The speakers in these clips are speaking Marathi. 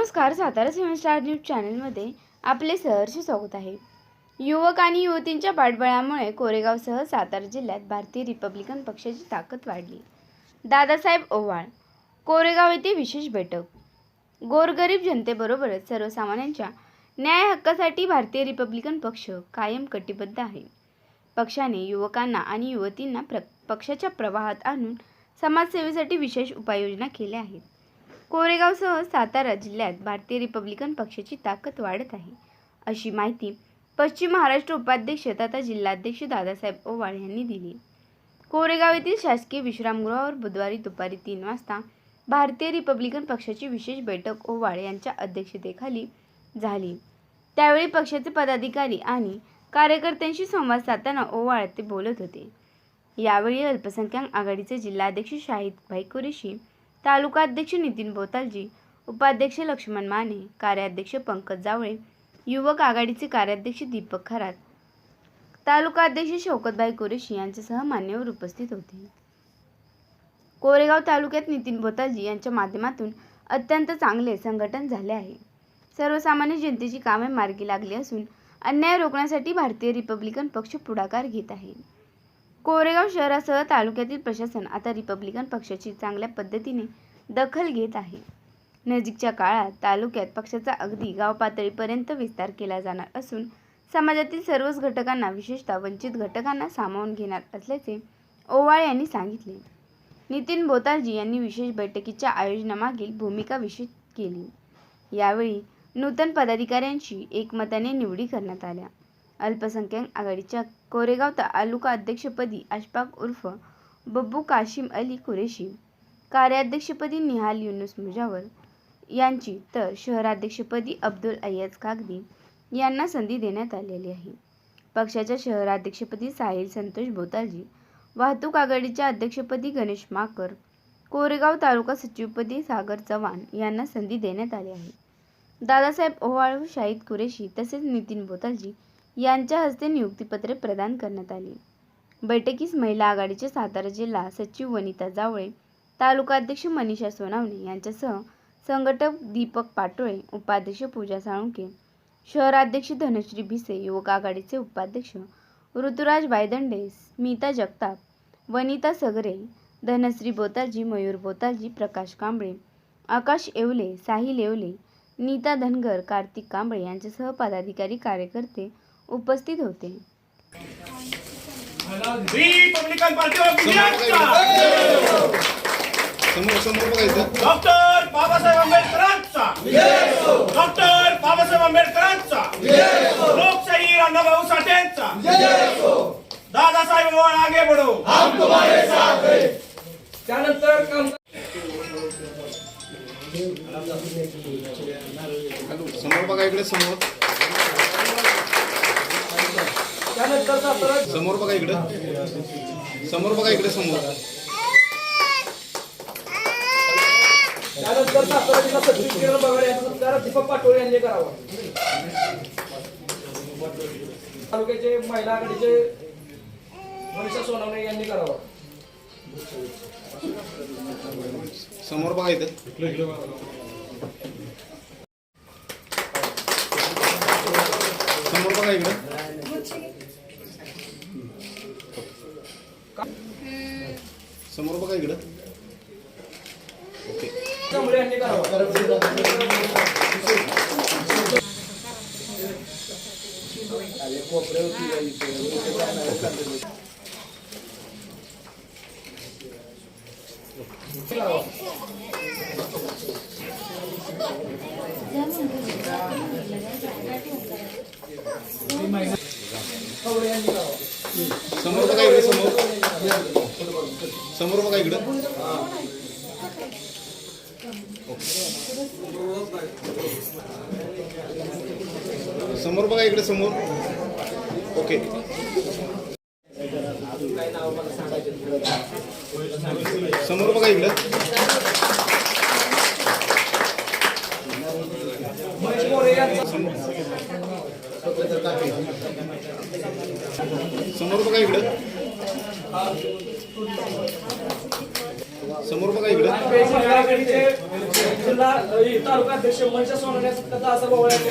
नमस्कार सातारा सेवन स्टार न्यूज चॅनलमध्ये आपले सहर्ष स्वागत आहे. युवक आणि युवतींच्या पाठबळामुळे कोरेगावसह सातारा जिल्ह्यात भारतीय रिपब्लिकन पक्षाची ताकद वाढली. दादासाहेब ओवाळ कोरेगाव येथे विशेष बैठक. गोरगरीब जनतेबरोबरच सर्वसामान्यांच्या न्याय हक्कासाठी भारतीय रिपब्लिकन पक्ष कायम कटिबद्ध आहे. पक्षाने युवकांना आणि युवतींना प्र पक्षाच्या प्रवाहात आणून समाजसेवेसाठी विशेष उपाययोजना केल्या आहेत. कोरेगावसह सातारा जिल्ह्यात भारतीय रिपब्लिकन पक्षाची ताकद वाढत आहे. अशी माहिती पश्चिम महाराष्ट्र उपाध्यक्ष तथा जिल्हाध्यक्ष दादासाहेब ओवाळ यांनी दिली. कोरेगाव येथील शासकीय विश्रामगृहावर बुधवारी दुपारी तीन वाजता भारतीय रिपब्लिकन पक्षाची विशेष बैठक ओवाळ यांच्या अध्यक्षतेखाली झाली. त्यावेळी पक्षाचे पदाधिकारी आणि कार्यकर्त्यांशी संवाद साधताना ओवाळ ते बोलत होते. यावेळी अल्पसंख्याक आघाडीचे जिल्हाध्यक्ष शाहिद भाई कुरेशी तालुका अध्यक्ष नितीन बोतालजी उपाध्यक्ष लक्ष्मण माने कार्याध्यक्ष पंकज जावळे युवक आघाडीचे कार्याध्यक्ष दीपक खरात. तालुका अध्यक्ष शौकतभाई कुरेशी यांच्यासह मान्यवर उपस्थित होते. कोरेगाव तालुक्यात नितीन बोतालजी यांच्या माध्यमातून अत्यंत चांगले संघटन झाले आहे. सर्वसामान्य जनतेची कामे मार्गी लागली असून अन्याय रोखण्यासाठी भारतीय रिपब्लिकन पक्ष पुढाकार घेत आहे. कोरेगाव शहरासह तालुक्यातील प्रशासन आता रिपब्लिकन पक्षाची चांगल्या पद्धतीने दखल घेत आहे. नजीकच्या काळात तालुक्यात पक्षाचा अगदी गाव पातळीपर्यंत विस्तार केला जाणार असून समाजातील सर्वच घटकांना विशेषतः वंचित घटकांना सामावून घेणार असल्याचे ओवाळे यांनी सांगितले. नितीन बोतालजी यांनी विशेष बैठकीच्या आयोजनामागील भूमिका विशेष केली. यावेळी नूतन पदाधिकाऱ्यांची एकमताने निवडी करण्यात आल्या. अल्पसंख्याक आघाडीच्या कोरेगाव तालुका अध्यक्षपदी अशफाक उर्फ बब्बू काशिम अली कुरेशी. कार्याध्यक्षपदी निहाल युनुस मुजावर. यांची तर शहराध्यक्षपदी अब्दुल अय्यज कागदी यांना संधी देण्यात आलेली आहे. पक्षाच्या शहराध्यक्षपदी साहिल संतोष बोतालजी वाहतूक आघाडीच्या अध्यक्षपदी गणेश माकर कोरेगाव तालुका सचिवपदी सागर चव्हाण यांना संधी देण्यात आली आहे. दादासाहेब ओवाळ शाहीद शाहिद कुरेशी तसेच नितीन बोतालजी यांच्या हस्ते नियुक्तीपत्रे प्रदान करण्यात आली. बैठकीस महिला आघाडीचे सातारा जिल्हा सचिव वनिता जावळे तालुकाध्यक्ष मनीषा सोनावणे यांच्यासह संघटक दीपक पाटोळे उपाध्यक्ष पूजा साळुंके शहराध्यक्ष धनश्री भिसे युवक आघाडीचे उपाध्यक्ष ऋतुराज बायदंडे स्मिता जगताप वनिता सगरे धनश्री बोताजी मयूर बोताजी प्रकाश कांबळे आकाश येवले साहिल येवले नीता धनगर कार्तिक कांबळे यांच्यासह पदाधिकारी कार्यकर्ते उपस्थित होते. रिपब्लिकन पार्टी ऑफ इंडियाचा समोर समोर बघायचं डॉक्टर बाबासाहेब आंबेडकरांचा. डॉक्टर बाबासाहेब आंबेडकरांचा. लोकशाही अण्णाभाऊ साठेंचा दादासाहेब आगे बढो. त्यानंतर काम समोर बघा इकडे समोर त्यानंतर सातारा समोर बघा इकडे. समोर बघा इकडे समोर. त्यानंतर सातारा जिल्हा सचिव किरण बगाड यांचा. सत्कार दीपक पाटोळे यांनी करावा. तालुक्याचे महिला आघाडीचे मनीषा सोनवणे यांनी करावा. समोर बघा इथे समोर बघा इकडे समोर बघा इकडे ओके कांबळे यांनी करावा कांबळे यांनी करावा समोर बघा इकडे समोर. समोर बघा इकडे. समोर बघा इकडे समोर. ओके समोर बघा इकडे महेश मोरे यांचा समोर बघा इकडे. समोर बघा इकडे. जिल्हा तालुका अध्यक्ष सोनवणे असं बावळ यांनी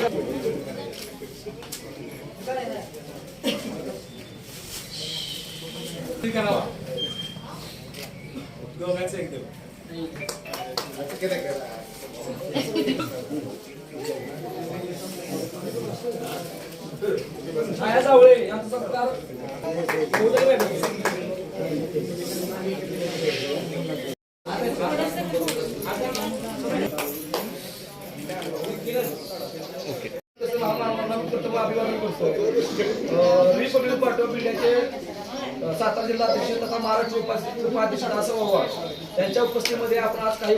छाया जावळे यांचा सत्कार रिपब्लिक पार्टी ऑफ इंडियाचे सातारा जिल्हा अध्यक्ष तथा महाराष्ट्र उपाध्यक्ष उपाध्यक्ष यांच्या उपस्थितीमध्ये आपण आज काही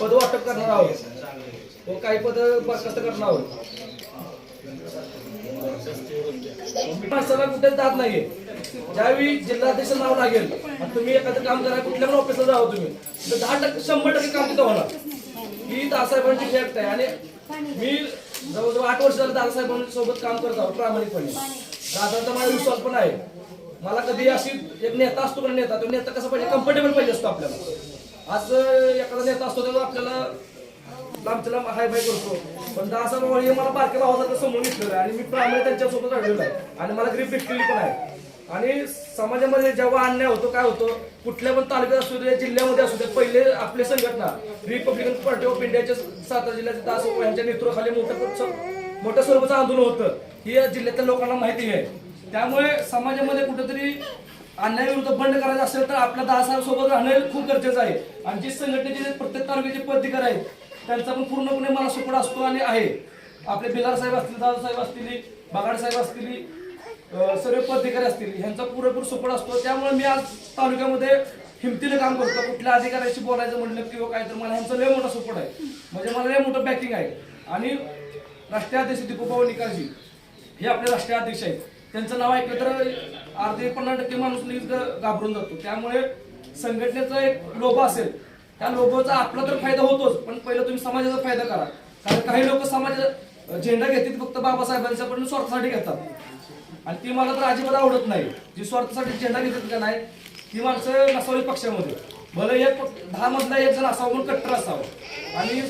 पद वाटप करणार आहोत व काही पद बरखास्त करणार आहोत माणसाला कुठेच जात नाहीये. ज्यावेळी जिल्हाध्यक्ष नाव लागेल तुम्ही एखादं काम करा कुठल्या पण ऑफिसला जावं तुम्ही. तर दहा टक्के शंभर टक्के काम तिथं होणार. ही दादासाहेबांची फॅक्ट आहे. आणि मी जवळजवळ आठ वर्ष झालं दादासाहेबांसोबत काम करत आहोत प्रामाणिकपणे. दादाचा माझा विश्वास पण आहे. मला कधी अशी एक नेता असतो का नेता तो नेता कसा पाहिजे? कम्फर्टेबल पाहिजे असतो आपल्याला. आज एखादा नेता असतो त्यामुळे आपल्याला लांबच्याला हाय बाय करतो. पण दासा बाबा हे मला बारक्या भावासारखं समोर घेतलेलं आहे आणि मी प्रामाणिक त्यांच्यासोबत राहिलेलो आहे. आणि मला ग्रीप भेटलेली पण आहे. आणि समाजामध्ये जेव्हा अन्याय होतो काय होतो कुठल्या पण तालुक्यात असू दे जिल्ह्यामध्ये असू दे पहिले आपले संघटना रिपब्लिकन पार्टी ऑफ इंडियाच्या सातारा जिल्ह्याचे दास यांच्या नेतृत्वाखाली मोठं मोठ्या स्वरूपाचं आंदोलन होतं. ही या जिल्ह्यातल्या लोकांना माहिती आहे. त्यामुळे समाजामध्ये कुठेतरी अन्यायाविरुद्ध बंड करायचं असेल तर आपल्या दहा सोबत राहणं खूप गरजेचं आहे. आणि जी संघटनेचे प्रत्येक तालुक्याचे पदाधिकारी आहेत त्यांचा पण पूर्णपणे मला सुपड असतो आणि आहे. आपले बिलार साहेब असतील दादा साहेब असतील बगाड साहेब असतील सर्व पदाधिकारी असतील ह्यांचा पुरेपूर सुपड असतो. त्यामुळे मी आज तालुक्यामध्ये हिमतीने काम करतो कुठल्या अधिकाऱ्याशी बोलायचं म्हणलं किंवा काय तर मला ह्यांचा लय मोठा सपोर्ट आहे. म्हणजे मला लय मोठं बॅकिंग आहे. आणि राष्ट्रीय अध्यक्ष दीपूभाऊ निकालजी हे आपले राष्ट्रीय अध्यक्ष आहेत. त्यांचं नाव ऐकलं तर अर्धे पन्नास टक्के माणूस घाबरून जातो. त्यामुळे संघटनेचा एक लोभ असेल त्या लोगोचा आपला तर फायदा होतोच पण पहिलं तुम्ही समाजाचा फायदा करा. कारण काही लोक समाजाचा झेंडा घेतील फक्त बाबासाहेबांचा पण स्वार्थासाठी घेतात. आणि ती मला तर अजिबात आवडत नाही. जी स्वार्थासाठी झेंडा घेतात का नाही ती माणसं नसावी पक्षामध्ये. भले एक दहा मधला एक जण असावं पण कट्टर असावं. आणि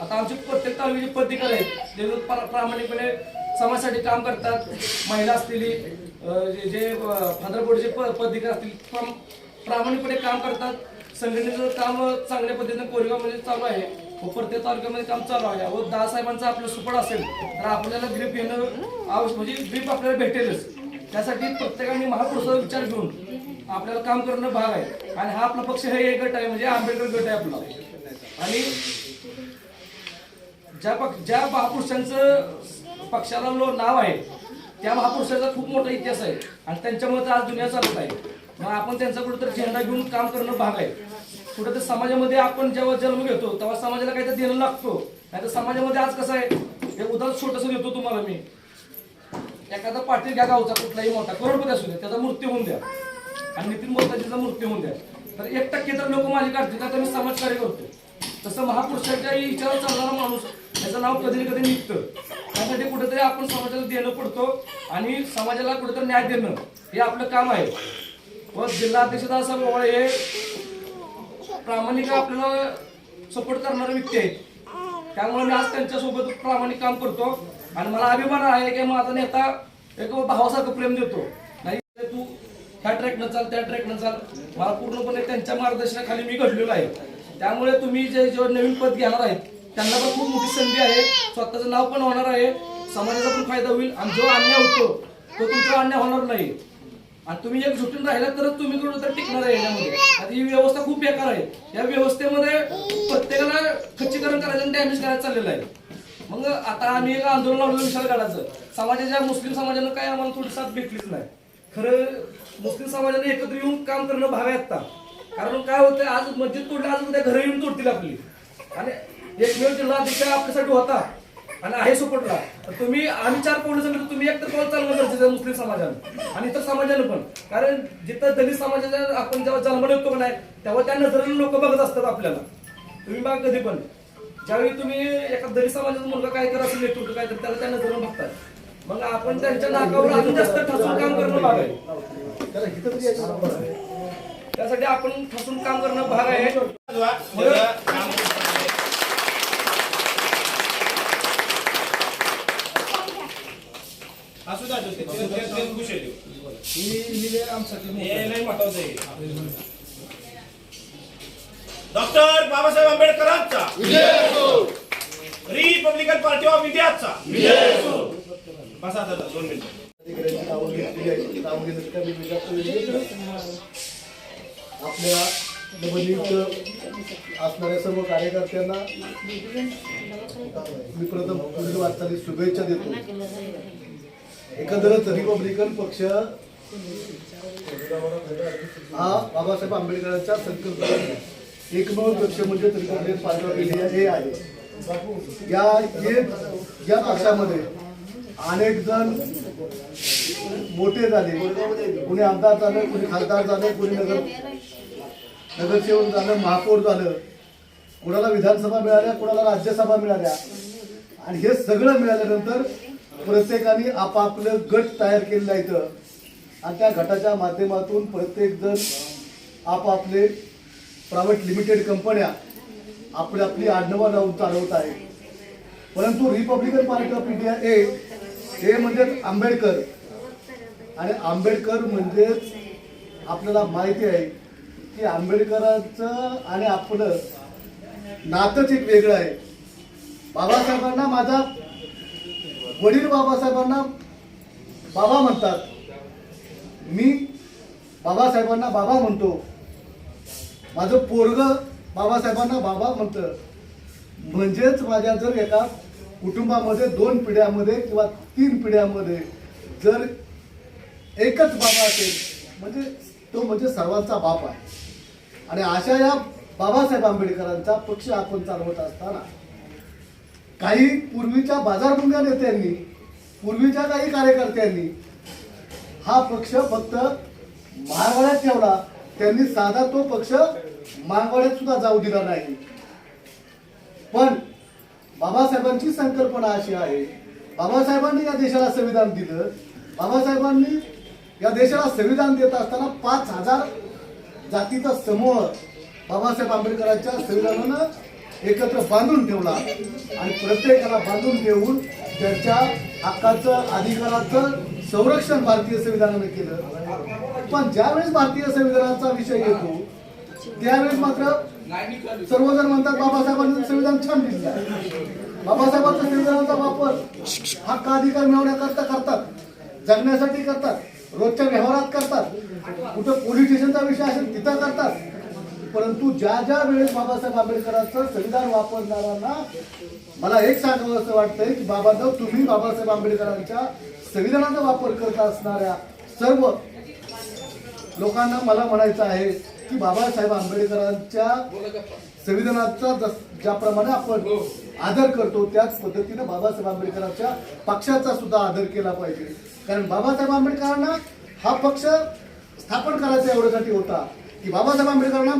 आता आमची प्रत्येक तालुक्याची पदाधिकारी आहेत ते लोक प्रामाणिकपणे समाजासाठी काम करतात. महिला असतील जे- फादरबोर्डचे पदाधिकारी असतील प्रामाणिकपणे काम करतात. संघटनेचं काम चांगल्या पद्धतीने कोरेगावमध्ये चालू आहे. व प्रत्येक तालुक्यामध्ये काम चालू आहे. व दादासाहेबांचा आपलं सुपड असेल तर आपल्याला ग्रीप येणं आवश्यक म्हणजे ग्रीप आपल्याला भेटेलच. त्यासाठी प्रत्येकाने महापुरुषाचा विचार घेऊन आपल्याला काम करणं भाग आहे. आणि हा आपला पक्ष हे एक गट आहे म्हणजे आंबेडकर गट आहे आपला. आणि ज्या पक्ष ज्या महापुरुषांचं पक्षाला लो नाव आहे त्या महापुरुषाचा खूप मोठा इतिहास आहे. आणि त्यांच्यामुळे तर आज दुनिया चालत आहे. मग आपण त्यांचा कुठेतरी झेंडा घेऊन काम करणं भाग आहे. कुठेतरी समाजामध्ये आपण जेव्हा जन्म घेतो तेव्हा समाजाला काहीतरी देणं लागतो. नाही तर समाजामध्ये आज कसं आहे? हे उदाहरण छोटंसं देतो तुम्हाला मी. एखादा पाटील घ्या गावचा कुठलाही मोठा करोडपती असू द्या त्याचा मृत्यू होऊन द्या. आणि नितीन मोदीचा मृत्यू होऊन द्या. तर एक टक्के तर लोक माझी काढतील का तर मी समाजकार्य करतो तसं महापुरुषाच्या विचारात चालणारा माणूस त्याचं नाव कधी ना कधी निघतं. त्यासाठी कुठेतरी आपण समाजाला देणं पडतो आणि समाजाला कुठेतरी न्याय देणं हे आपलं काम आहे. व जिल्हाध्यक्ष दादा ओवाळे हे प्रामाणिक आपल्याला सपोर्ट करणारे व्यक्ती आहेत. त्यामुळे मी आज त्यांच्यासोबत प्रामाणिक काम करतो. आणि मला अभिमान आहे की माझा नेता एक भावासारखं प्रेम देतो. नाही तू ह्या ट्रॅकनं चाल त्या ट्रॅकनं चाल. मला पूर्णपणे त्यांच्या मार्गदर्शनाखाली मी घडलेलो आहे. त्यामुळे तुम्ही जे जे नवीन पद घेणार आहेत त्यांना पण खूप मोठी संधी आहे. स्वतःचं नाव पण होणार आहे. समाजाचा पण फायदा होईल. आणि जो अन्याय होतो तो तुमचा अन्याय होणार नाही. आणि तुम्ही एक झुटून राहिला तरच तुम्ही कुठं तर टिकणार आहे याच्यामध्ये. आता ही व्यवस्था खूप बेकार आहे. या व्यवस्थेमध्ये प्रत्येकाला खच्चीकरण करायचं आणि डॅमेज करायचं चाललेलं आहे. मग आता आम्ही एक आंदोलन लावलं विशाल काढायचं समाजाच्या मुस्लिम समाजानं काय आम्हाला थोडी साथ भेटलीच नाही. खरं मुस्लिम समाजाने एकत्र येऊन काम करणं भाग आहे आता कारण काय होतं आज मस्जिद तोडलं आज उद्या घरं येऊन तोडतील आपली. आणि एकमेव जिल्हा अधिकार आपल्यासाठी होता. आणि आहे सपोर्टला तर तुम्ही आम्ही चार पावलं जण तुम्ही एक तर पाऊल चालणं गरजेचं मुस्लिम समाजानं? आणि इतर समाजानं पण. कारण जिथं दलित समाजाच्या आपण जेव्हा जन्माला होतो पण नाही तेव्हा त्या नजरेने लोक बघत असतात आपल्याला. तुम्ही बघा कधी पण. ज्यावेळी तुम्ही एका दलित समाजाचा मुलगा काय करा असेल नेतृत्व काय तर त्याला त्या नजरेने बघतात. मग आपण त्यांच्या नाकावर अजून जास्त ठसून काम करणं भाग आहे. त्यासाठी आपण ठसून काम करणं भाग आहे त्याचं काम असू द्या ते- ते- ते- ते खुश आहे ते. हे नाही महत्वाचं आहे. डॉक्टर बाबासाहेब आंबेडकरांचा. रिपब्लिकन पार्टी ऑफ इंडियाचा. बसा दादा दोन मिनिट. आपल्या नवनियुक्त असणाऱ्या सर्व कार्यकर्त्यांना मी प्रथम पुढील वाटचाली शुभेच्छा देतो. एकंदरच रिपब्लिकन पक्ष हा बाबासाहेब आंबेडकरांच्या संकल्पना एकमेव पक्ष म्हणजे रिपब्लिकन पार्टी ऑफ इंडिया हे आहे. या हे- या पक्षामध्ये अनेक जण मोठे झाले. कोणी आमदार झालं कोणी खासदार झाले कोणी नगर नगरसेवक झालं महापौर झालं. कोणाला विधानसभा मिळाल्या कोणाला राज्यसभा मिळाल्या. आणि हे सगळं मिळाल्यानंतर प्रत्येकाने आपापलं गट तयार केलेलं आहे इथं. आणि त्या गटाच्या माध्यमातून प्रत्येक जण आपापले प्रायव्हेट लिमिटेड कंपन्या आपली आपली आडनावं लावून चालवत आहे. परंतु Republican Party of India A हे म्हणजे आंबेडकर. आणि आंबेडकर म्हणजेच आपल्याला माहिती आहे की आंबेडकरांचं आणि आपलं नातंच एक वेगळं आहे. बाबासाहेबांना माझा वडील बाबासाहेबांना बाबा म्हणतात. मी बाबासाहेबांना बाबा म्हणतो. माझं पोरग बाबासाहेबांना बाबा म्हणतं. म्हणजेच माझ्या जर एका कुटुंबामध्ये दोन पिढ्यामध्ये किंवा तीन पिढ्यामध्ये जर एकच बाबा असेल म्हणजे तो म्हणजे सर्वांचा बाप आहे. आणि अशा या बाबासाहेब आंबेडकरांचा पक्ष आपण चालवत असताना काही पूर्वीच्या बाजारभुंग्या नेत्यांनी पूर्वीच्या काही कार्यकर्त्यांनी हा पक्ष फक्त महागड्यात ठेवला. त्यांनी साधा तो पक्ष महागड्यात सुद्धा जाऊ दिला नाही. पण बाबासाहेबांची संकल्पना अशी आहे. बाबासाहेबांनी या देशाला संविधान दिलं. बाबासाहेबांनी या देशाला संविधान देत असताना पाच हजार जातीचा समूह बाबासाहेब आंबेडकरांच्या संविधानानं एकत्र बांधून ठेवला आणि प्रत्येकाला बांधून ठेवून त्याच्या हक्काचं अधिकाराचं संरक्षण भारतीय संविधानानं केलं. पण ज्यावेळेस भारतीय संविधानाचा विषय येतो त्यावेळेस मात्र सर्वजण म्हणतात बाबासाहेबांचं संविधान छान दिसलं. बाबासाहेबांच्या संविधानाचा वापर हक्क अधिकार मिळवण्याकरता करतात जगण्यासाठी करतात रोजच्या व्यवहारात करतात कुठं पोलीस स्टेशनचा विषय असेल तिथं करतात. परंतु ज्या ज्या वेळेस बाबासाहेब आंबेडकरांचं संविधान वापरणाऱ्यांना मला एक सांगावं असं वाटतंय की बाबासाहेब तुम्ही बाबासाहेब आंबेडकरांच्या संविधानाचा वापर करत असणाऱ्या सर्व लोकांना मला म्हणायचं आहे की बाबासाहेब आंबेडकरांच्या संविधानाचा जस- ज्याप्रमाणे आपण आदर करतो त्याच पद्धतीने बाबासाहेब आंबेडकरांच्या पक्षाचा सुद्धा आदर केला पाहिजे. कारण बाबासाहेब आंबेडकरांना हा पक्ष स्थापन करायचा एवढ्यासाठी होता की बाबासाहेब आंबेडकरांना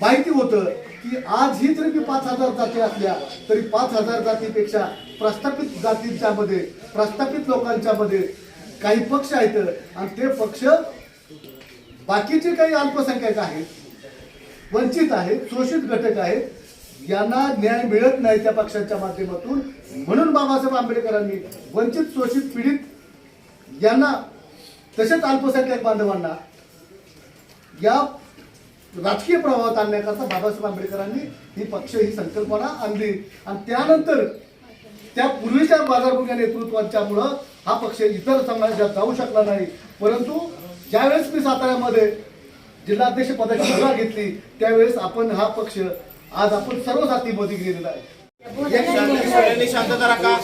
माहिती होतं की आज ही जरी पाच हजार जाती असल्या तरी पाच हजार जातीपेक्षा प्रस्थापित जातींच्या मध्ये प्रस्थापित लोकांच्या मध्ये काही पक्ष आहेत. आणि ते पक्ष बाकीचे काही अल्पसंख्याक आहेत वंचित आहेत शोषित घटक आहेत यांना न्याय मिळत नाही त्या पक्षांच्या माध्यमातून. म्हणून बाबासाहेब आंबेडकरांनी वंचित शोषित पीडित यांना तसेच अल्पसंख्याक बांधवांना या राजकीय प्रवाहात आणण्याकरता बाबासाहेब आंबेडकरांनी ही पक्ष ही संकल्पना आणली. आणि त्यानंतर त्या पूर्वीच्या बाजारभूमी नेतृत्वाच्यामुळं हा पक्ष इतर समाजात जाऊ शकला नाही. परंतु ज्यावेळेस मी साताऱ्यामध्ये जिल्हाध्यक्ष पदाची मुभा घेतली त्यावेळेस आपण हा पक्ष आज आपण सर्व जातीमध्ये गेलेला आहे. शांतता राखा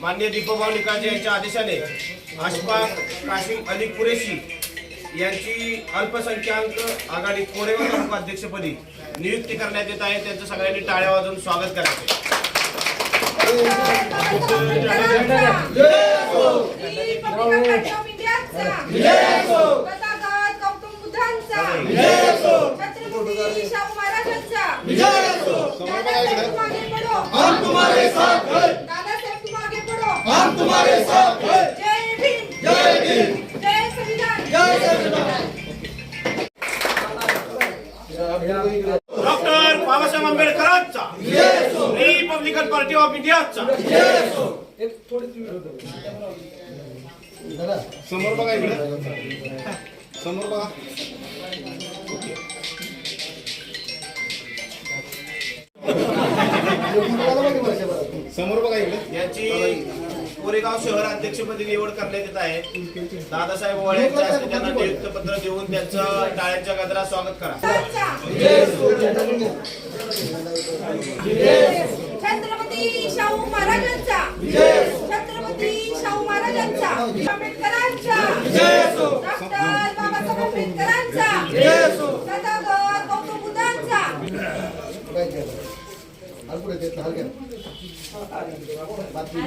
मान्य दीपभाऊ निकाळजे यांच्या आदेशाने अशफाक काशिम अली कुरेशी यांची अल्पसंख्याक आघाडी कोरेगाव तालुका अध्यक्षपदी नियुक्ती करण्यात येत आहे. त्यांचं सगळ्यांनी टाळ्या वाजवून स्वागत करायचं हम तुम्हारे साथ हैं. दादासाहेब तुम आगे बढ़ो। हम तुम्हारे साथ है। जय भीम जय भीम जय संविधान। डॉक्टर बाबासाहेब आंबेडकरांचा रिपब्लिकन पार्टी ऑफ इंडियाचा. एक थोडी तुम्ही दादा समोर बघा इकडे. समोर बघा. अध्यक्षपदी निवड करण्यात येत आहे. दादासाहेब वाळे यांच्या हस्ते त्यांना नियुक्त पत्र देऊन त्यांचं टाळ्यांच्या गजरात स्वागत करा. छत्रपती शाहू महाराजांचा. छत्रपती शाहू महाराजांचा. आंबेडकरांचा. डॉक्टर बाबासाहेब आंबेडकरांचा. पुढे देत हलक्या बातमी